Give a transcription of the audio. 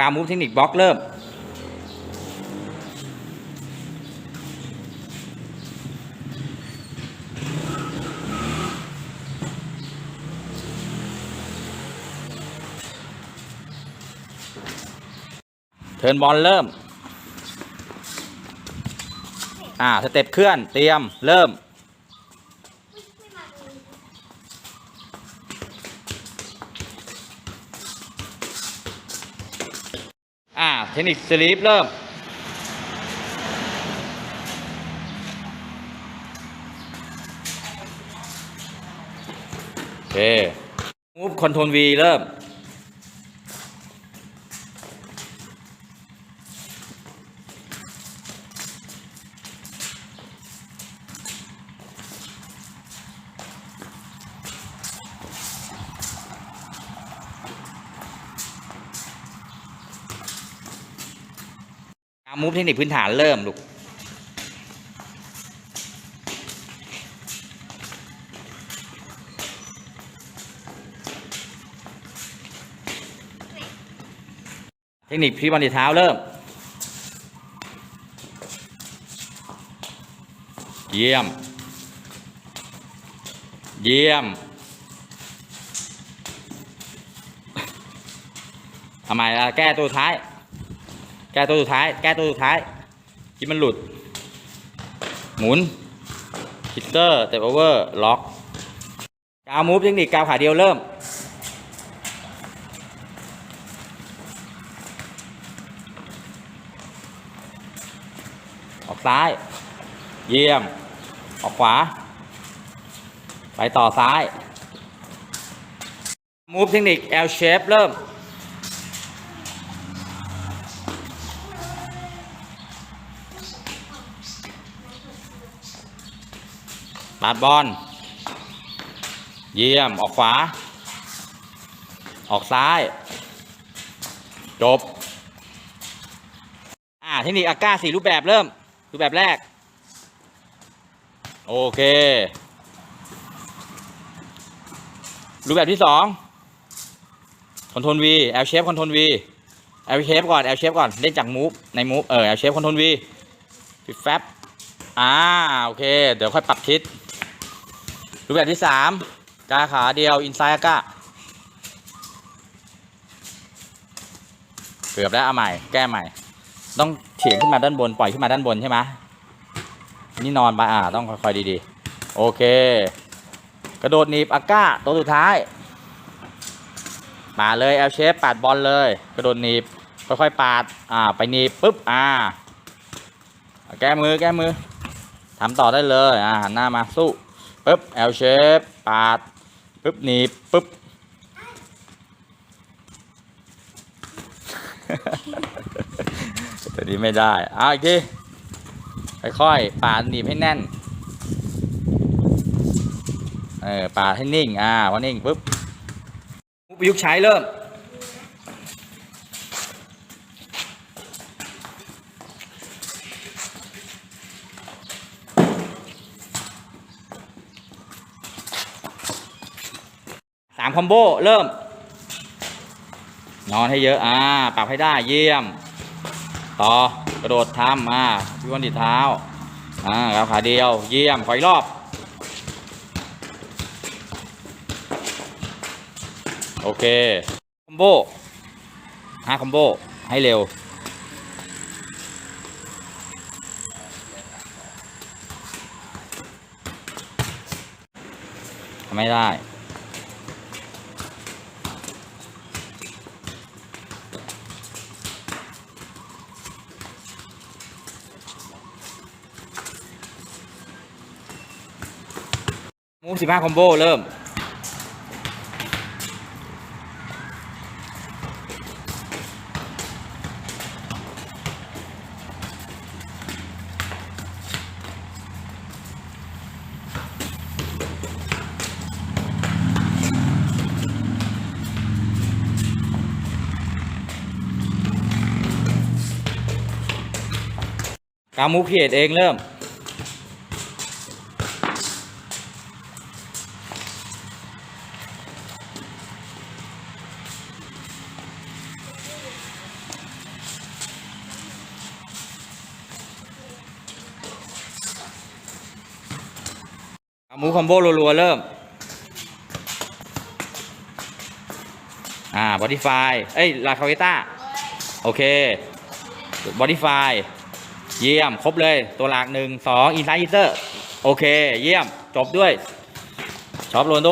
การมูฟเทคนิคบล็อกเริ่ม เทิร์นบอลเริ่ม อ่า สเต็ปเคลื่อน เตรียม เริ่ม เทคนิคสลีปเริ่ม โอเคมูฟคอนโทรลวีเริ่ม กามูฟเทคนิคพื้นฐานเริ่มลูกเทคนิคพลิกบอลที่เท้าเริ่ม เยี่ยม เยี่ยมทำไมแก้ตัวท้าย แก้ตัวสุดท้าย แก้ตัวสุดท้ายที่มันหลุด หมุนฮิตเตอร์เตปโอเวอร์ล็อกกาวมูฟเทคนิคกาวขาเดียวเริ่มออกซ้าย เยี่ยม ออกขวา ไปต่อซ้าย มูฟเทคนิค L shape เริ่ม ปาดบอลเยี่ยมออกขวา ออกซ้าย จบ อ่าเทคนิคอาก้าสี่รูปแบบเริ่ม รูปแบบแรก โอเค รูปแบบที่สองคอนโทรล V L shape คอนโทรล V L shape ก่อน L shape ก่อน เล่นจากมูฟในมูฟเออ L shape คอนโทรล V ปิดแฟบอ่า โอเค เดี๋ยวค่อยปรับทิศ รูปแบบที่สามกาขาเดียวอินไซด์อาก้าเกือบแล้วเอาใหม่ แก้ใหม่ ต้องเฉียงขึ้นมาด้านบน ปล่อยขึ้นมาด้านบนใช่ไหมนี่นอนไปอ่า ต้องค่อยๆดีๆ โอเค กระโดดหนีบอาก้าตัวสุดท้าย มาเลย L shape ปาดบอลเลย กระโดดหนีบ ค่อยๆปาด อ่า ไปหนีบปุ๊บ อ่า แก้มือ แก้มือทำต่อได้เลย อ่าหันหน้ามาสู้ ปุ๊บ L shape ปาดปุ๊บหนีบปุ๊บ ตัวนี้ไม่ได้เอาอีกทีค่อยๆปาดหนีบให้แน่น เออปาดให้นิ่ง อ่าพอนิ่งปุ๊บ ประยุกต์ใช้เริ่มามคอมโบเริ่ม นอนให้เยอะ อ่า ปรับให้ได้เยี่ยม ต่อกระโดดทำอ่าพิวันดิเท้า อ่าก้าขาเดียว เยี่ยม ขออีกรอบ โอเค คอมโบห้าคอมโบ ให้เร็วทำไม่ได้ มูฟสิบห้าคอมโบเริ่ม การมูฟเขียดเองเริ่ม มูคอมโบรัวๆเริ่ม อ่าบอดี้ไฟเอ้ยลาคาเวต้า โอเคบอดี้ไฟเยี่ยม ครบเลย ตัวหลักหนึ่งสองอินไซด์อิเตอร์ โอเค เยี่ยม จบด้วย ชอบโรนโด